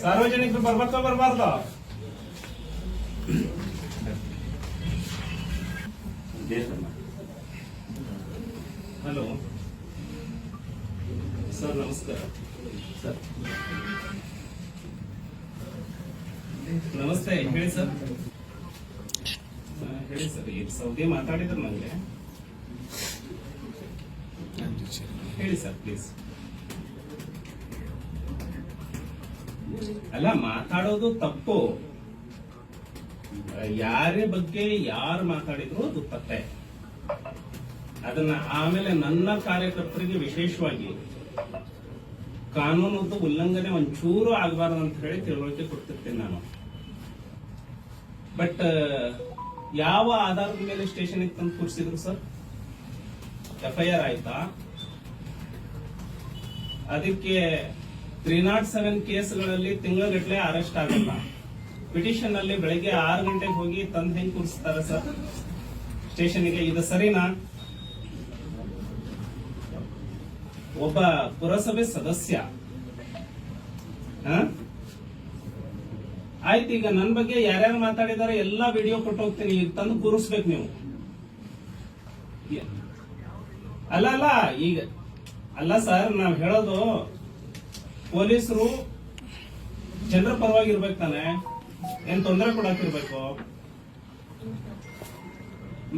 ಸಾರ್ವಜನಿಕರು ಬರ್ಬೇಕ ಬರ್ಬಾರ್ದ ಹಲೋ ಸರ್ ನಮಸ್ಕಾರ ಸರ್ ನಮಸ್ತೆ ಹೇಳಿ ಸರ್ ಹಾ, ಹೇಳಿ ಸರ್ ಈ ಸೌದಿ ಮಾತಾಡಿದ್ರು ನನಗೆ ಹೇಳಿ ಸರ್ ಪ್ಲೀಸ್ ಅಲ್ಲ, ಮಾತಾಡೋದು ತಪ್ಪು. ಯಾರೇ ಬಗ್ಗೆ ಯಾರು ಮಾತಾಡಿದ್ರು ಅದು ತಪ್ಪೆ. ಅದನ್ನ ಆಮೇಲೆ ನನ್ನ ಕಾರ್ಯಕರ್ತರಿಗೆ ವಿಶೇಷವಾಗಿ ಕಾನೂನು ಉಲ್ಲಂಘನೆ ಒಂಚೂರು ಆಗಬಾರ್ದು ಅಂತ ಹೇಳಿ ತಿಳುವಳಿಕೆ ಕೊಡ್ತಿರ್ತೇನೆ ನಾನು. ಬಟ್ ಯಾವ ಆಧಾರದ ಮೇಲೆ ಸ್ಟೇಷನ್ಗೆ ತಂದು ಕೂರಿಸಿದ್ರು ಸರ್? ಎಫ್ಐಆರ್ ಆಯ್ತಾ? ಅದಕ್ಕೆ ತ್ರೀ ನಾಟ್ ಸೆವೆನ್ ಕೇಸ್ಗಳಲ್ಲಿ ತಿಂಗಳಗಟ್ಟಲೆ ಅರೆಸ್ಟ್ ಆಗಲ್ಲ. ಪಿಟಿಷನ್ ಅಲ್ಲಿ ಬೆಳಗ್ಗೆ ಆರು ಗಂಟೆಗೆ ಹೋಗಿ ತಂದು ಹೆಂಗ್ ಕೂರಿಸ್ತಾರೆ ಸರ್? ಸ್ಟೇಷನ್ಗೆ ಇದು ಸರಿನಾ? ಒಬ್ಬ ಪುರಸಭೆ ಸದಸ್ಯ? ಆಯ್ತು, ಈಗ ನನ್ನ ಬಗ್ಗೆ ಯಾರ್ಯಾರು ಮಾತಾಡಿದಾರೆ ಎಲ್ಲಾ ವಿಡಿಯೋ ಕೊಟ್ಟು ಹೋಗ್ತೀನಿ. ಈಗ ತಂದು ಕೂರಿಸ್ಬೇಕು ನೀವು. ಅಲ್ಲ ಅಲ್ಲ, ಈಗ, ಅಲ್ಲ ಸರ್, ನಾವು ಹೇಳೋದು ಪೊಲೀಸರು ಜನರ ಪರವಾಗಿ ಇರ್ಬೇಕು ತಾನೆ? ಏನ್ ತೊಂದರೆ ಕೊಡಾಕಿರ್ಬೇಕು?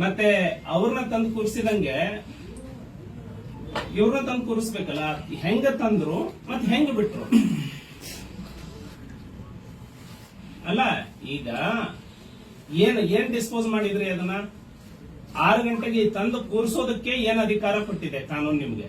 ಮತ್ತೆ ಅವ್ರನ್ನ ತಂದು ಕೂರಿಸಿದಂಗೆ ಇವ್ರನ್ನ ತಂದು ಕೂರಿಸ್ಬೇಕಲ್ಲ? ಹೆಂಗ ತಂದ್ರು ಮತ್ತೆ ಹೆಂಗ ಬಿಟ್ರು? ಅಲ್ಲ, ಈಗ ಏನ್ ಏನ್ ಡಿಸ್ಪೋಸ್ ಮಾಡಿದ್ರಿ ಅದನ್ನ? ಆರು ಗಂಟೆಗೆ ತಂದು ಕೂರಿಸೋದಕ್ಕೆ ಏನ್ ಅಧಿಕಾರ ಕೊಟ್ಟಿದೆ ಕಾನೂನು ನಿಮ್ಗೆ?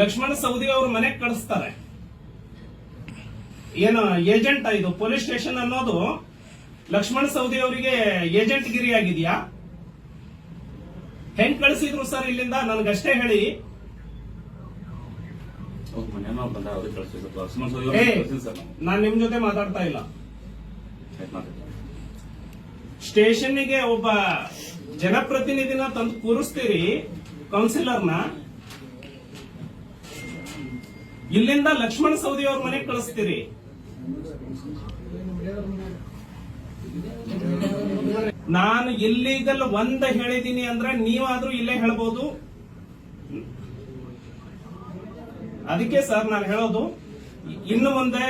ಲಕ್ಷ್ಮಣ ಸೌದಿ ಅವ್ರ ಮನೆಗೆ ಕಳಿಸ್ತಾರೆ. ಏನು ಏಜೆಂಟ್ ಇದು? ಪೊಲೀಸ್ ಸ್ಟೇಷನ್ ಅನ್ನೋದು ಲಕ್ಷ್ಮಣ ಸೌದಿ ಅವರಿಗೆ ಏಜೆಂಟ್ ಗಿರಿ ಆಗಿದ್ಯಾ? ಹೆಂಗ್ ಕಳಿಸಿದ್ರು ಸರ್ ಇಲ್ಲಿಂದ? ನನಗಷ್ಟೇ ಹೇಳಿ. ನಾನ್ ನಿಮ್ ಜೊತೆ ಮಾತಾಡ್ತಾ ಇಲ್ಲ. ಸ್ಟೇಷನ್ಗೆ ಒಬ್ಬ ಜನಪ್ರತಿನಿಧಿನ ತಂದು ಕೂರಿಸ್ತೀರಿ ಕೌನ್ಸಿಲರ್ನ ಇಲ್ಲಿಂದ ಲಕ್ಷ್ಮಣ ಸವದಿ ಅವ್ರ ಮನೆಗೆ ಕಳಿಸ್ತೀರಿ. ನಾನು ಇಲ್ಲಿಗಲ್ ಒಂದ ಹೇಳಿದೀನಿ ಅಂದ್ರೆ ನೀವಾದ್ರೂ ಇಲ್ಲೇ ಹೇಳ್ಬೋದು. ಅದಕ್ಕೆ ಸರ್ ನಾನು ಹೇಳೋದು, ಇನ್ನು ಮುಂದೆ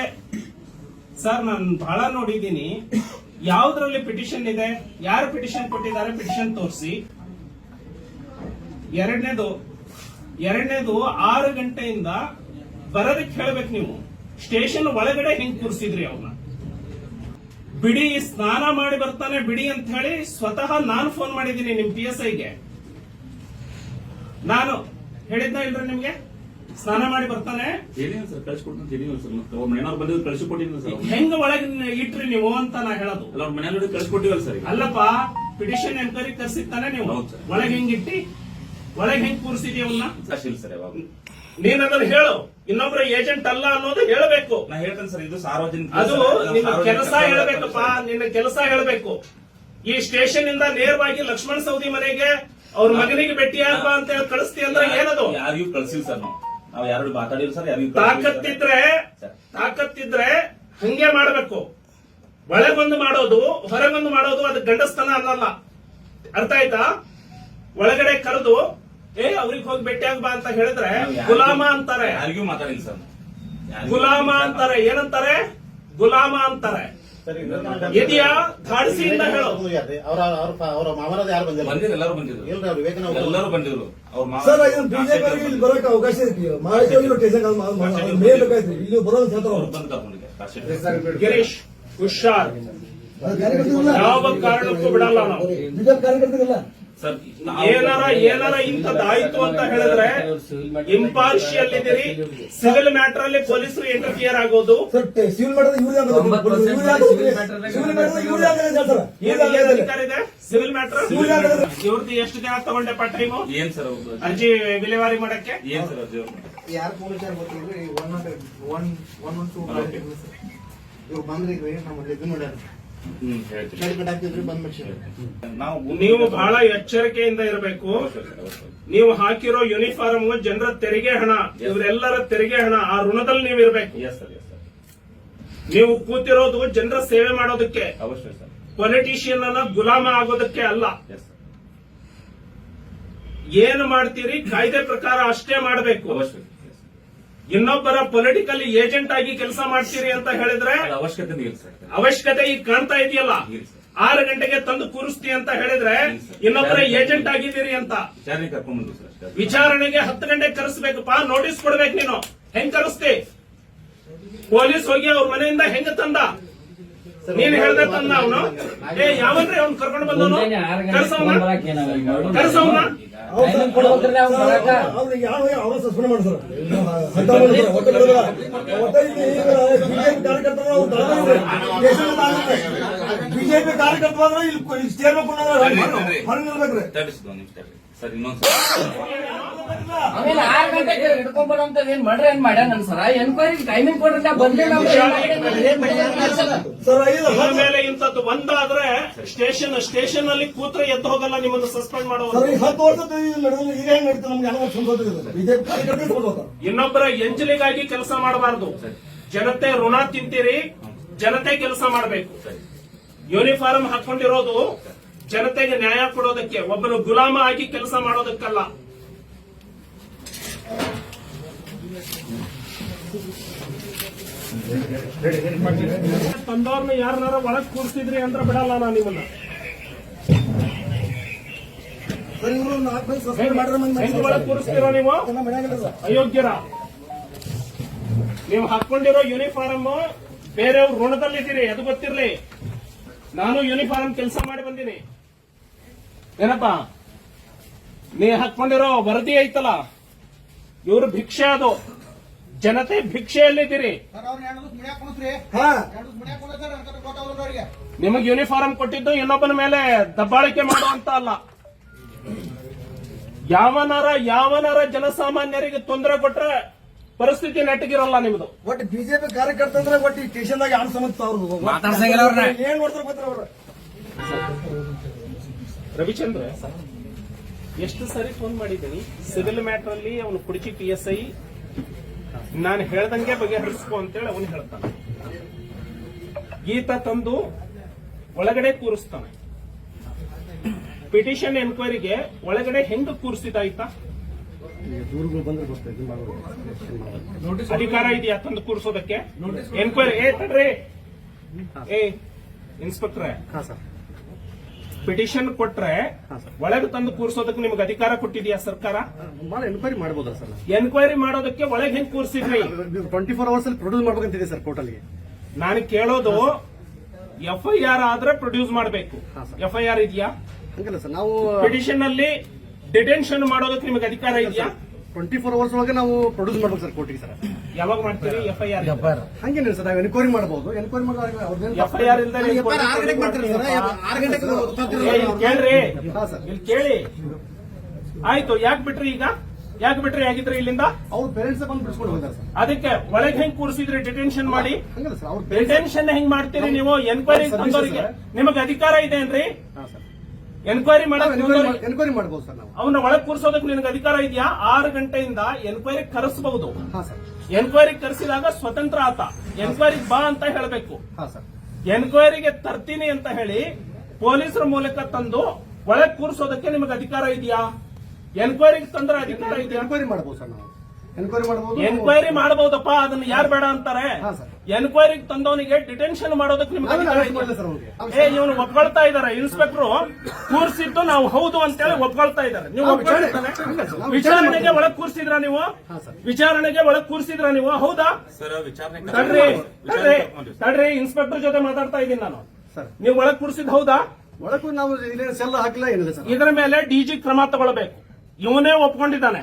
ಸರ್ ನಾನು ಬಹಳ ನೋಡಿದ್ದೀನಿ ಯಾವ್ದ್ರಲ್ಲಿ ಪಿಟಿಷನ್ ಇದೆ, ಯಾರು ಪಿಟಿಷನ್ ಕೊಟ್ಟಿದ್ದಾರೆ ಪಿಟಿಷನ್ ತೋರಿಸಿ. ಎರಡನೇದು ಎರಡನೇದು ಆರು ಗಂಟೆಯಿಂದ ಬರೋದಕ್ಕೆ ಹೇಳ್ಬೇಕು ನೀವು. ಸ್ಟೇಷನ್ ಒಳಗಡೆ ಹೆಂಗ್ ಕೂರಿಸಿದ್ರಿ ಅವನ್ನ ಬಿಡಿ ಸ್ನಾನ ಮಾಡಿ ಬರ್ತಾನೆ ಬಿಡಿ ಅಂತ ಹೇಳಿ ಸ್ವತಃ ನಾನು ಫೋನ್ ಮಾಡಿದ್ದೀನಿ ನಿಮ್ ಪಿ ಎಸ್ ಐಗೆ ನಾನು ಹೇಳಿದ್ನ ಇಲ್ರಿ ನಿಮ್ಗೆ? ಸ್ನಾನ ಮಾಡಿ ಬರ್ತಾನೆ. ಹೆಂಗ ಒಳಗೆ ಇಟ್ರಿ ನೀವು ಅಂತ ನಾ ಹೇಳೋದು. ಅಲ್ಲಪ್ಪ ಪಿಟಿಷನ್ ಎನ್ಕ್ವೈರಿ ಕರ್ಸಿತ್ತಾನೆ ನೀವು. ಒಳಗೆ ಹೆಂಗಿಟ್ಟಿ ಒಳಗೆ ಹೆಂಗ್ ಕೂರಿಸಿದ್ಯ ನೀನ್ ಅದನ್ನ ಹೇಳು. ಇನ್ನೊಬ್ರ ಏಜೆಂಟ್ ಅಲ್ಲ ಅನ್ನೋದು ಹೇಳಬೇಕು. ನಾ ಹೇಳ್ತೇನೆ ಸರ್ ಇದು ಸಾರ್ವಜನಿಕ ಅದು ನಿಮ್ಮ ಕೆಲಸ ಹೇಳಬೇಕಪ್ಪ ನಿನ್ನ ಕೆಲಸ ಹೇಳಬೇಕು. ಈ ಸ್ಟೇಷನ್ ಇಂದ ನೇರವಾಗಿ ಲಕ್ಷ್ಮಣ ಸೌದಿ ಮನೆಗೆ ಅವ್ರ ಮಗನಿಗೆ ಭೇಟಿಯಾಗ ಅಂತ ಹೇಳಿ ಕಳಿಸ್ತಿ ಅಂದ್ರೆ ಏನದು? ಯಾರಿಗೂ ಕಳ್ಸಿಲ್ಲ ಸರ್ ನಾವು. ನಾವು ಯಾರು ಮಾತಾಡಿಲ್ಲ ಸರ್ ಯಾರಿಗೂ ತಾಕತ್ತಿದ್ರೆ ತಾಕತ್ತಿದ್ರೆ ಹಂಗೆ ಮಾಡಬೇಕು. ಒಳಗೊಂದು ಮಾಡೋದು ಹೊರಗೊಂದು ಮಾಡೋದು ಅದು ಗಂಡಸ್ತನ ಅನ್ನಲ್ಲ. ಅರ್ಥ ಆಯ್ತಾ? ಒಳಗಡೆ ಕರೆದು ಏ ಅವ್ರಿಗೆ ಹೋಗಿ ಭೇಟಿಯಾಗ ಬಾ ಅಂತ ಹೇಳಿದ್ರೆ ಗುಲಾಮ ಅಂತಾರೆ. ಯಾರಿಗೂ ಮಾತಾಡಿಲ್ಲ ಸರ್. ಗುಲಾಮ ಅಂತಾರೆ. ಏನಂತಾರೆ? ಗುಲಾಮ ಅಂತಾರೆ. ಇದೆಯಾ ಧಾಡಿಸಿಯಿಂದ ಹೇಳು. ಅವರ ಅವ್ರ ಅವ್ರ ಮಾಮರದ ಯಾರು ಬಂದಿಲ್ಲ? ಬಂದಿದ್ರು ಎಲ್ಲರೂ ಬಂದಿದ್ರು. ಇಲ್ರಿ ಅವ್ರು ವಿವೇಕನ ಎಲ್ಲರೂ ಬಂದಿದ್ರು. ಅವ್ರ ಸರ್ ಇದನ್ನ ಬಿಜೆಪಿ ಇಲ್ಲಿ ಬರೋಕೆ ಅವಕಾಶ ಐತಿ ಮಹಾರಾಷ್ಟ್ರ ಟೇಷನ್ ಮೇಲ್ ಬೇಕಾಯ್ತು. ಇಲ್ಲಿ ಬರೋದು ಹೇಳ್ತಾರ ಅವ್ರು. ಬಂದ ಗಿರೀಶ್ ಹುಷಾರ್. ಯಾವ ಕಾರಣಕ್ಕೂ ಬಿಡಲ್ಲ ನಾವು. ಬಿಜೆಪಿ ಏನಾರ ಏನಾರ ಇಂಥದ್ದು ಆಯ್ತು ಅಂತ ಹೇಳಿದ್ರೆ ಇಂಪಾರ್ಷಿಯಲ್ ಇದ್ದೀರಿ ಸಿವಿಲ್ ಮ್ಯಾಟರ್ ಅಲ್ಲಿ ಪೊಲೀಸರು ಇಂಟರ್ಫಿಯರ್ ಆಗೋದು. ಸಿವಿಲ್ ಮ್ಯಾಟರ್ ಇವ್ರದ್ದು ಎಷ್ಟು ದಿನ ತಗೊಂಡೆಪ್ಪ ಟೈಮು ಏನ್ ಸರ್? ಅರ್ಜಿ ವಿಲೇವಾರಿ ಮಾಡಕ್ಕೆ? ಏನ್ ಸರ್ ಅರ್ಜಿ? ಯಾರು ಪೊಲೀಸರು ಗೊತ್ತಿಲ್ರಿ one one one one two ಇವ್ರು ಬಂದ್ರಿ ನಮ್ಮ ಇದು ನೋಡ್ಯಾರ. ನಾವು ನೀವು ಬಹಳ ಎಚ್ಚರಿಕೆಯಿಂದ ಇರಬೇಕು. ನೀವು ಹಾಕಿರೋ ಯೂನಿಫಾರ್ಮ್ ಜನರ ತೆರಿಗೆ ಹಣ ಇವರೆಲ್ಲರ ತೆರಿಗೆ ಹಣ ಆ ಋಣದಲ್ಲಿ ನೀವು ಇರಬೇಕು. ಎಸ್ ಸರ್ ಎಸ್ ಸರ್ ನೀವು ಕೂತಿರೋದು ಜನರ ಸೇವೆ ಮಾಡೋದಕ್ಕೆ. ಅವಶ್ಯ ಸರ್ ಪೊಲಿಟಿಷಿಯನ್ ಅನ್ನ ಗುಲಾಮ ಆಗೋದಕ್ಕೆ ಅಲ್ಲ. ಏನು ಮಾಡ್ತೀರಿ? ಕಾಯ್ದೆ ಪ್ರಕಾರ ಅಷ್ಟೇ ಮಾಡಬೇಕು. ಇನ್ನೊಬ್ಬರ ಪೊಲಿಟಿಕಲ್ ಏಜೆಂಟ್ ಆಗಿ ಕೆಲಸ ಮಾಡ್ತೀರಿ ಅಂತ ಹೇಳಿದ್ರೆ ಅವಶ್ಯಕತೆ ಇಲ್ಲ ಸರ್. ಅವಶ್ಯಕತೆ ಈಗ ಕಾಣ್ತಾ ಇದೆಯಲ್ಲ? ಆರು ಗಂಟೆಗೆ ತಂದು ಕೂರಿಸ್ತಿ ಅಂತ ಹೇಳಿದ್ರೆ ಇನ್ನೊಬ್ಬರ ಏಜೆಂಟ್ ಆಗಿದ್ದೀರಿ ಅಂತ. ವಿಚಾರಣೆ ಕರ್ಕೊಂಡ್ ಬಂದ್ವಿ ಸರ್ ವಿಚಾರಣೆಗೆ ಹತ್ತು ಗಂಟೆಗೆ ಪಾ ನೋಟಿಸ್ ಕೊಡ್ಬೇಕು ನೀನು. ಹೆಂಗ್ ಕರೆಸ್ತಿ? ಪೊಲೀಸ್ ಹೋಗಿ ಅವ್ರ ಮನೆಯಿಂದ ಹೆಂಗ ತಂದ? ನೀನ್ ಹೇಳ್ದೆ ತಂದ ಅವನು? ಏ ಯಾವನ್ರಿ ಅವ್ನು ಕರ್ಕೊಂಡು ಬಂದವನು? ಕರ್ಸವನ ಕರ್ಸವನ ಬಿಜೆಪಿ ಕಾರ್ಯಕರ್ತರು ಇಲ್ಲಿ ಸ್ಟೇರ್ಬೇಕು ಹೊರಗೆ ನಿಲ್ಬೇಕ್ರಿ ಸರ್ ಇನ್ನೊಂದ್ ಸರ್ ಆಮೇಲೆ ಆರ್ ಗಂಟೆಗೆ ಹಿಡ್ಕೊಂಡ್ಬರೋಂತ ಏನ್ ಮಾಡ್ರಿ ಏನ್ ಮಾಡ್ಯಾನ ಸರ? ಎನ್ಕ್ವೈರಿ ಟೈಮಿಂಗ್ ಕೊಡ್ರಿ ಬಂದಿಲ್ಲ ಇದ್ರ ಮೇಲೆ ಇಂಥದ್ದು ಒಂದಾದ್ರೆ ಸ್ಟೇಷನ್ ಸ್ಟೇಷನ್ ಅಲ್ಲಿ ಕೂತ್ರೆ ಎದ್ದು ಹೋಗಲ್ಲ ನಿಮ್ಮನ್ನು ಸಸ್ಪೆಂಡ್ ಮಾಡೋದು ಮಾಡುವುದು ಹತ್ತು ವರ್ಷ ನಡೆದ್ರೆ ಈಗ ಹೆಂಗ್ ನಮ್ಗೆ ಅನುಭವ ಇನ್ನೊಬ್ಬರ ಎಂಜಲಿಗಾಗಿ ಕೆಲಸ ಮಾಡಬಾರದು. ಜನತೆ ಋಣ ತಿಂತೀರಿ ಜನತೆ ಕೆಲಸ ಮಾಡಬೇಕು. ಯೂನಿಫಾರ್ಮ್ ಹಾಕೊಂಡಿರೋದು ಜನತೆಗೆ ನ್ಯಾಯ ಕೊಡೋದಕ್ಕೆ, ಒಬ್ಬನು ಗುಲಾಮ ಆಗಿ ಕೆಲಸ ಮಾಡೋದಕ್ಕಲ್ಲ. ತಂದವ್ರನ್ನ ಯಾರನ್ನಾರ ಒಳಗ್ ಕೂರಿಸಿದ್ರಿ ಅಂದ್ರೆ ಬಿಡಲ್ಲ ನಾನು ನಿಮ್ಮನ್ನ. ಕೂರಿಸ್ತೀರೋ ನೀವು? ಅಯೋಗ್ಯರ. ನೀವು ಹಾಕೊಂಡಿರೋ ಯೂನಿಫಾರ್ಮ್ ಬೇರೆಯವ್ರ ಋಣದಲ್ಲಿದ್ದೀರಿ, ಅದು ಗೊತ್ತಿರ್ಲಿ. ನಾನು ಯೂನಿಫಾರ್ಮ್ ಕೆಲಸ ಮಾಡಿ ಬಂದೀನಿ. ಏನಪ್ಪ? ನೀ ಹಾಕೊಂಡಿರೋ ವರದಿ ಐತಲ್ಲ? ಇವ್ರ ಭಿಕ್ಷೆ ಅದು. ಜನತೆ ಭಿಕ್ಷೆಯಲ್ಲಿದ್ದೀರಿ. ಹಾ. ನಿಮಗೆ ಯೂನಿಫಾರ್ಮ್ ಕೊಟ್ಟಿದ್ದು ಇನ್ನೊಬ್ಬನ ಮೇಲೆ ದಬ್ಬಾಳಿಕೆ ಮಾಡುವಂತ ಅಲ್ಲ. ಯಾವನಾರ ಯಾವನಾರ ಜನಸಾಮಾನ್ಯರಿಗೆ ತೊಂದರೆ ಕೊಟ್ರೆ ಪರಿಸ್ಥಿತಿ ನೆಟ್ಟಗಿರಲ್ಲ ನಿಮ್ದು. ಒಟ್ಟು ಬಿಜೆಪಿ ಕಾರ್ಯಕರ್ತ ಅಂದ್ರೆ ಒಟ್ಟು ಈ ಸ್ಟೇಷನ್ದಾಗ ಯಾರು ಸಮಸ್ಯೆ ಅವ್ರು ಮಾತಾಡ್ಸಂಗಿಲ್ಲ ಅವ್ರನ್ನ. ಏನ್ ಮಾಡ್ತಾರೆ ಗೊತ್ತಿಲ್ಲ ಅವ್ರ. ರವಿಚಂದ್ರ ಎಷ್ಟು ಸರಿ ಫೋನ್ ಮಾಡಿದ್ದೀನಿ. ಸಿವಿಲ್ ಮ್ಯಾಟರ್ ಅಲ್ಲಿ ಅವನು ಕುಡಿಚಿ ಪಿ ಎಸ್ ಐ ನಾನು ಹೇಳ್ದಂಗೆ ಬಗೆಹರಿಸ್ಕೊ ಅಂತೇಳಿ ಅವನು ಹೇಳ್ತಾನೆ. ಗೀತ ತಂದು ಒಳಗಡೆ ಕೂರಿಸ್ತಾನೆ. ಪಿಟಿಷನ್ ಎನ್ಕ್ವೈರಿಗೆ ಒಳಗಡೆ ಹೆಂಗ್ ಕೂರಿಸಿದಾಯ್ತಾ? ಅಧಿಕಾರ ಇದೆಯಾ ತಂದು ಕೂರಿಸೋದಕ್ಕೆ? ಎನ್ಕ್ವೈರಿ ಏ ತಡ್ರಿ. ಏ ಇನ್ಸ್ಪೆಕ್ಟ್ರೆ. ಪಿಟಿಷನ್ ಕೊಟ್ರೆ ಒಳಗೆ ತಂದು ಕೂರಿಸೋದಕ್ಕೆ ನಿಮ್ಗೆ ಅಧಿಕಾರ ಕೊಟ್ಟಿದ್ಯಾ ಸರ್ಕಾರ? ಎನ್ಕ್ವೈರಿ ಮಾಡಬಹುದು ಸರ್? ಎನ್ಕ್ವೈರಿ ಮಾಡೋದಕ್ಕೆ ಒಳಗೆ ಹೆಂಗ್ ಕೂರಿಸಿದ್ರಿ? ಟ್ವೆಂಟಿ ಫೋರ್ ಅವರ್ಸ್ ಅಲ್ಲಿ ಪ್ರೊಡ್ಯೂಸ್ ಮಾಡ್ಬೇಕಂತಿದೆ ಸರ್ ಕೋರ್ಟಲ್ಗೆ ನಾನು ಕೇಳೋದು ಎಫ್ ಐ ಆರ್ ಆದ್ರೆ ಪ್ರೊಡ್ಯೂಸ್ ಮಾಡಬೇಕು. ಎಫ್ ಐ ಆರ್ ಇದೆಯಾ? ಹಂಗಲ್ಲ ಸರ್ ನಾವು ಪಿಟಿಷನ್ ಅಲ್ಲಿ ಡಿಟೆನ್ಷನ್ ಮಾಡೋದಕ್ಕೆ ನಿಮಗೆ ಅಧಿಕಾರ ಇದೆಯಾ? ಟ್ವೆಂಟಿ ಫೋರ್ ಅವರ್ಸ್ ಒಳಗೆ ನಾವು ಪ್ರೊಡ್ಯೂಸ್ ಮಾಡ್ಬೇಕು ಸರ್ ಕೋರ್ಟಿಗೆ ಸರ್ ಯಾವಾಗ ಮಾಡ್ತೀರಿ? ಎಫ್ ಐ ಆರ್ ಹಂಗೇನಿಲ್ಲ ಸರ್ ನಾವು ಎನ್ಕ್ವೈರಿ ಮಾಡಬಹುದು ಎನ್ಕ್ವೈರಿ ಅವ್ರದ್ದೇನು ಎಫ್ ಐ ಆರ್ ಇಲ್ಲಿ ಕೇಳ್ರಿ. ಹಾ ಸರ್ ಇಲ್ಲಿ ಕೇಳಿ. ಆಯ್ತು ಯಾಕೆ ಬಿಟ್ರಿ ಈಗ? ಯಾಕೆ ಬಿಟ್ರಿ ಆಗಿದ್ರಿ ಇಲ್ಲಿಂದ? ಅವ್ರ ಪೇರೆಂಟ್ಸ್ ಬಂದು ಬಿಡಿಸ್ಕೊಂಡು ಹೋಗ್ತಾರೆ ಸರ್ ಅದಕ್ಕೆ ಒಳಗೆ ಹೆಂಗ್ ಕೂರಿಸಿದ್ರಿ ಡಿಟೆನ್ಷನ್ ಮಾಡಿ? ಹಂಗಲ್ಲ ಸರ್ ಅವ್ರ ಡಿಟೆನ್ಷನ್ ಹೆಂಗ್ ಮಾಡ್ತೀರಿ ನೀವು? ಎನ್ಕ್ವೈರಿ ನಿಮಗೆ ಅಧಿಕಾರ ಇದೆ ಏನ್ರಿ? ಹಾ ಸರ್ ಎನ್ಕ್ವೈರಿ ಮಾಡಕ್ ಎನ್ಕ್ವೈರಿ ಮಾಡಬಹುದು ಸರ್ ನಾವು. ಅವನ್ನ ಒಳಗ್ ಕೂರಿಸೋದಕ್ಕೆ ನಿನಗೆ ಅಧಿಕಾರ ಇದೆಯಾ? ಆರು ಗಂಟೆಯಿಂದ ಎನ್ಕ್ವೈರಿ ಕರೆಸಬಹುದು. ಹಾ ಸರ್. ಎನ್ಕ್ವೈರಿ ಕರೆಸಿದಾಗ ಸ್ವತಂತ್ರ ಆತ. ಎನ್ಕ್ವೈರಿ ಬಾ ಅಂತ ಹೇಳಬೇಕು. ಹಾ ಸರ್. ಎನ್ಕ್ವೈರಿಗೆ ತರ್ತೀನಿ ಅಂತ ಹೇಳಿ ಪೊಲೀಸರ ಮೂಲಕ ತಂದು ಒಳಗ್ ಕೂರಿಸೋದಕ್ಕೆ ನಿಮಗೆ ಅಧಿಕಾರ ಇದೆಯಾ? ಎನ್ಕ್ವೈರಿಗೆ ತಂದ್ರೆ ಅಧಿಕಾರ ಇದೆಯಾ? ಎನ್ಕ್ವೈರಿ ಮಾಡಬಹುದು ಸರ್ ನಾವು. ಎನ್ಕ್ವೈರಿ ಮಾಡಬಹುದು ಎನ್ಕ್ವೈರಿ ಮಾಡಬಹುದಪ್ಪ ಅದನ್ನ ಯಾರು ಬೇಡ ಅಂತಾರೆ? ಹಾ, ಸರ್. ಎನ್ಕ್ವೈರಿ ತಂದವನಿಗೆ ಡಿಟೆನ್ಷನ್ ಮಾಡೋದಕ್ಕೆ ನಿಮ್ಗೆ ಇವನು ಒಪ್ಕೊಳ್ತಾ ಇದಾರೆ ಇನ್ಸ್ಪೆಕ್ಟರ್. ಕೂರಿಸಿದ್ದು ನಾವು ಹೌದು ಅಂತೇಳಿ ಒಪ್ಕೊಳ್ತಾ ಇದ್ದಾರೆ ನೀವು ವಿಚಾರಣೆಗೆ ಒಳಗ್ ಕೂರಿಸಿದ್ರ ನೀವು? ಹಾ, ಸರ್. ವಿಚಾರಣೆಗೆ ಒಳಗ್ ಕೂರಿಸಿದ್ರ ನೀವು? ಹೌದಾ? ಸರ್ ವಿಚಾರಣೆ ತಡ್ರಿ ತಡ್ರಿ ತಡ್ರಿ ಇನ್ಸ್ಪೆಕ್ಟರ್ ಜೊತೆ ಮಾತಾಡ್ತಾ ಇದ್ದೀನಿ ನಾನು. ಸರ್. ನೀವು ಒಳಗ್ ಕೂರಿಸಿದ್ ಹೌದಾ? ಒಳಗೂ ನಾವು ಇಲ್ಲಿ ಸೆಲ್ ಹಾಕಿಲ್ಲ ಏನಿಲ್ಲ ಸರ್. ಇದರ ಮೇಲೆ ಡಿಜಿ ಕ್ರಮ ತಗೊಳ್ಬೇಕು. ಇವನೇ ಒಪ್ಕೊಂಡಿದ್ದಾನೆ.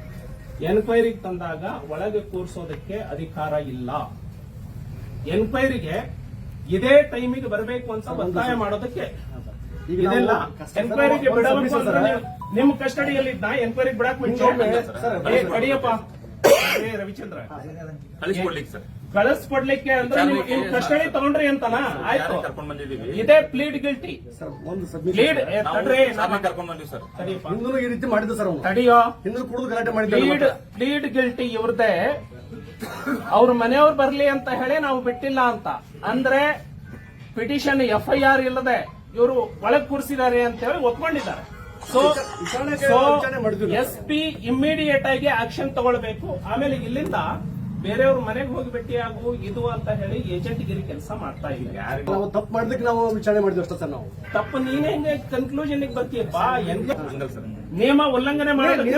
ಎನ್ಕ್ವೈರಿಗೆ ತಂದಾಗ ಒಳಗೆ ಕೂರಿಸೋದಕ್ಕೆ ಅಧಿಕಾರ ಇಲ್ಲ. ಎನ್ಕ್ವೈರಿಗೆ ಇದೇ ಟೈಮಿಗೆ ಬರಬೇಕು ಅಂತ ಒತ್ತಾಯ ಮಾಡೋದಕ್ಕೆ ಇದೆಲ್ಲ ಎನ್ಕ್ವೈರಿಗೆ ಬಿಡಬೇಕು ನಿಮ್ ಕಸ್ಟಡಿಯಲ್ಲಿ ಎನ್ಕ್ವೈರಿಗೆ ಬಿಡಕ್ ಮುಂಚೆ ಕಡಿಯಪ್ಪ ಏ, ರವಿಚಂದ್ರ. ಕಳಿಸ್ಕೊಡ್ಲಿಕ್ಕೆ ಸರ್. ಕಳಿಸ್ಕೊಡ್ಲಿಕ್ಕೆ ಅಂದ್ರೆ ನೀವು ಕಸ್ಟಡಿ ತಗೊಂಡ್ರಿ ಅಂತನಾ? ಆಯ್ತು. ಕರ್ಕೊಂಡ್ ಬಂದಿದ್ದೀವಿ? ಇದೇ ಪ್ಲೀಡ್ ಗಿಲ್ಟಿ ಸರ್ ಒಂದು ಪ್ಲೀಡ್ ತಡ್ರಿ. ಕರ್ಕೊಂಡ್ ಬಂದಿವಿ ಸರ್. ಹಿಂದೂ ಈ ರೀತಿ ಮಾಡಿದ್ದು ಸರ್ ಅವನು ತಡಿಯೋ. ಹಿಂದೂ ಕುಡಿದು ಗಲಾಟೆ ಪ್ಲೀಡ್ ಪ್ಲೀಡ್ ಗಿಲ್ಟಿ ಇವ್ರದೇ. ಅವ್ರ ಮನೆಯವ್ರು ಬರ್ಲಿ ಅಂತ ಹೇಳಿ ನಾವು ಬಿಟ್ಟಿಲ್ಲ ಅಂತ. ಅಂದ್ರೆ ಪಿಟಿಷನ್ ಎಫ್ ಐ ಆರ್ ಇಲ್ಲದೆ ಇವರು ಒಳಗ್ ಕೂರಿಸಿದ್ದಾರೆ ಅಂತ ಹೇಳಿ ಒಪ್ಕೊಂಡಿದ್ದಾರೆ. ಸೊ. ಎಸ್ ಪಿ ಇಮ್ಮಿಡಿಯೇಟ್ ಆಗಿ ಆಕ್ಷನ್ ತಗೊಳ್ಬೇಕು. ಆಮೇಲೆ ಇಲ್ಲಿಂದ ಬೇರೆಯವ್ರ ಮನೆಗೆ ಹೋಗಿ ಭೇಟಿಯಾಗು ಇದು ಅಂತ ಹೇಳಿ ಏಜೆಂಟ್ ಗಿರಿ ಕೆಲಸ ಮಾಡ್ತಾ ಇದ್ದೀವಿ ಯಾರಿಗೂ ನಾವು ತಪ್ಪು ಮಾಡಿದಕ್ಕೆ ನಾವು ವಿಚಾರಣೆ ಮಾಡಿದ್ವಿ ಅಷ್ಟೇ ಸರ್ ನಾವು. ತಪ್ಪು ನೀನೇ ಹೆಂಗೆ ಕನ್ಕ್ಲೂಷನ್ ಬರ್ತೀಯಪ್ಪ. ಹೆಂಗೆ ನಿಯಮ ಉಲ್ಲಂಘನೆ ಮಾಡಿದ್ರೆ.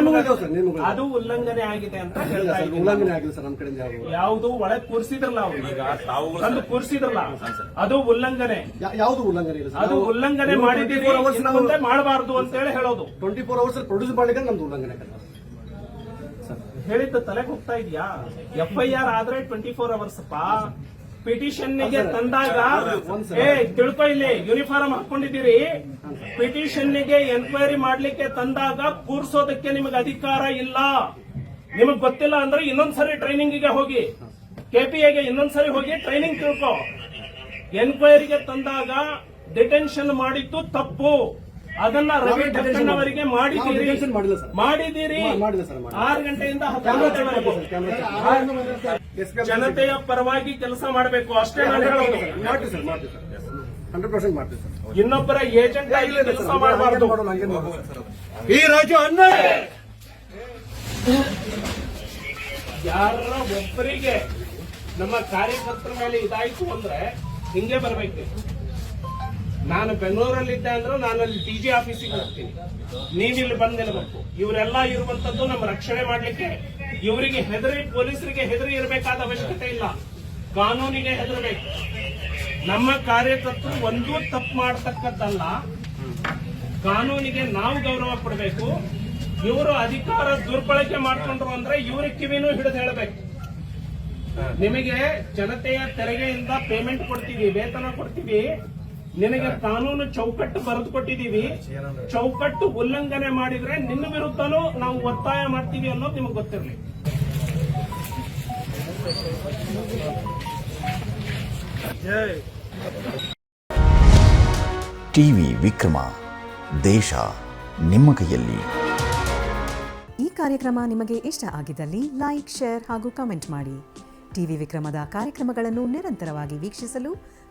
ಅದು ಉಲ್ಲಂಘನೆ ಆಗಿದೆ ಅಂತ ಹೇಳ್ತಾ ಉಲ್ಲಂಘನೆ ಆಗಿದೆ ಸರ್ ನಮ್ಮ ಕಡೆಯಿಂದ ಯಾವುದು? ಒಳಗೆ ಕೂರಿಸಿದ್ರಲ್ಲ ಅವ್ರು. ತಂದು ಕೂರಿಸಿದ್ರಲ್ಲ. ಅದು ಉಲ್ಲಂಘನೆ. ಯಾವುದು ಉಲ್ಲಂಘನೆ ಇಲ್ಲ ಅದು ಉಲ್ಲಂಘನೆ ಮಾಡಿದ್ದೀರಿ ಇನ್ನು ಮುಂದೆ ಮಾಡಬಾರದು ಅಂತ ಹೇಳಿ ಹೇಳೋದು. ಟ್ವೆಂಟಿ ಫೋರ್ ಅವರ್ಸ್ ಪ್ರೊಡ್ಯೂಸ್ ಮಾಡ್ಲಿಕ್ಕೆ ನಮ್ದು ಉಲ್ಲಂಘನೆ. ಹೇಳಿದ್ದು ತಲೆಗೆ ಹೋಗ್ತಾ ಇದೆಯಾ? ಎಫ್ ಐ ಆರ್ ಆದ್ರೆ ಟ್ವೆಂಟಿ ಫೋರ್ ಅವರ್ಸ್ ಅಪ್ಪ ಪಿಟಿಷನ್ಗೆ ತಂದಾಗ ಏ ತಿಳ್ಕೊ ಇಲ್ಲಿ ಯೂನಿಫಾರ್ಮ್ ಹಾಕೊಂಡಿದ್ದೀರಿ. ಪಿಟಿಷನ್ಗೆ ಎನ್ಕ್ವೈರಿ ಮಾಡ್ಲಿಕ್ಕೆ ತಂದಾಗ ಕೂರ್ಸೋದಕ್ಕೆ ನಿಮಗೆ ಅಧಿಕಾರ ಇಲ್ಲ. ನಿಮಗ್ ಗೊತ್ತಿಲ್ಲ ಅಂದ್ರೆ ಇನ್ನೊಂದ್ಸರಿ ಟ್ರೈನಿಂಗ್ಗೆ ಹೋಗಿ ಕೆಪಿಎಗೆ ಇನ್ನೊಂದ್ಸರಿ ಹೋಗಿ ಟ್ರೈನಿಂಗ್ ತಿಳ್ಕೊ. ಎನ್ಕ್ವೈರಿಗೆ ತಂದಾಗ ಡಿಟೆನ್ಷನ್ ಮಾಡಿದ್ದು ತಪ್ಪು. ಅದನ್ನ ರವಿ ಅವರಿಗೆ ಮಾಡಿದ್ದೀರಿ. ಮಾಡಿದ್ದೀರಿ. ಆರು ಗಂಟೆಯಿಂದ ಜನತೆಯ ಪರವಾಗಿ ಕೆಲಸ ಮಾಡಬೇಕು. ಅಷ್ಟೇ ನಾನು ಹೇಳೋದು ಸರ್? ಮಾಡ್ತೀವಿ ಸರ್ ಹಂಡ್ರೆಡ್ ಪರ್ಸೆಂಟ್ ಮಾಡ್ತೀವಿ ಸರ್. ಇನ್ನೊಬ್ಬರ ಏಜೆಂಟ್ ಆಗಿ ಕೆಲಸ ಮಾಡಬಾರದು. ಈ ರಾಜು ಅನ್ನ ಯಾರ ಒಬ್ಬರಿಗೆ ನಮ್ಮ ಕಾರ್ಯಕರ್ತರ ಮೇಲೆ ಇದಾಯ್ತು ಅಂದ್ರೆ ಹಿಂಗೆ ಬರ್ಬೇಕು. ನಾನು ಬೆಂಗಳೂರಲ್ಲಿದ್ದೆ ಅಂದ್ರೆ ನಾನು ಅಲ್ಲಿ ಟಿ ಜಿ ಆಫೀಸಿಗೆ ಹೋಗ್ತೀನಿ. ನೀವಿಲ್ಲಿ ಬಂದ್ ನಿಲ್ಬೇಕು. ಇವರೆಲ್ಲ ಇರುವಂತದ್ದು ನಮ್ಮ ರಕ್ಷಣೆ ಮಾಡ್ಲಿಕ್ಕೆ ಇವರಿಗೆ ಹೆದರಿ, ಪೊಲೀಸರಿಗೆ ಹೆದರಿ ಇರಬೇಕಾದ ಅವಶ್ಯಕತೆ ಇಲ್ಲ. ಕಾನೂನಿಗೆ ಹೆದರಬೇಕು. ನಮ್ಮ ಕಾರ್ಯಕರ್ತರು ಒಂದೂ ತಪ್ಪು ಮಾಡತಕ್ಕದ್ದಲ್ಲ ಕಾನೂನಿಗೆ ನಾವು ಗೌರವ ಕೊಡಬೇಕು. ಇವರು ಅಧಿಕಾರ ದುರ್ಬಳಕೆ ಮಾಡ್ಕೊಂಡ್ರು ಅಂದ್ರೆ ಇವ್ರ ಕಿವಿನೂ ಹಿಡಿದು ಹೇಳಬೇಕು. ನಿಮಗೆ ಜನತೆಯ ತೆರಿಗೆಯಿಂದ ಪೇಮೆಂಟ್ ಕೊಡ್ತೀವಿ, ವೇತನ ಕೊಡ್ತೀವಿ. ನಿನಗೆ ಕಾನೂನು ಚೌಕಟ್ಟು ಬರೆದು ಕೊಟ್ಟಿದೀವಿ ಚೌಕಟ್ಟು ಉಲ್ಲಂಘನೆ ಮಾಡಿದ್ರೆ ನಿನ್ನ ವಿರುದ್ಧನೂ ನಾವು ಒತ್ತಾಯ ಮಾಡ್ತೀವಿ ಅನ್ನೋದು ನಿಮಗೆ ಗೊತ್ತಿರಲಿ. ಟಿವಿ ವಿಕ್ರಮ ದೇಶ ನಿಮ್ಮ ಕೈಯಲ್ಲಿ. ಈ ಕಾರ್ಯಕ್ರಮ ನಿಮಗೆ ಇಷ್ಟ ಆಗಿದ್ದಲ್ಲಿ ಲೈಕ್ ಶೇರ್ ಹಾಗೂ ಕಮೆಂಟ್ ಮಾಡಿ. ಟಿವಿ ವಿಕ್ರಮದ ಕಾರ್ಯಕ್ರಮಗಳನ್ನು ನಿರಂತರವಾಗಿ ವೀಕ್ಷಿಸಲು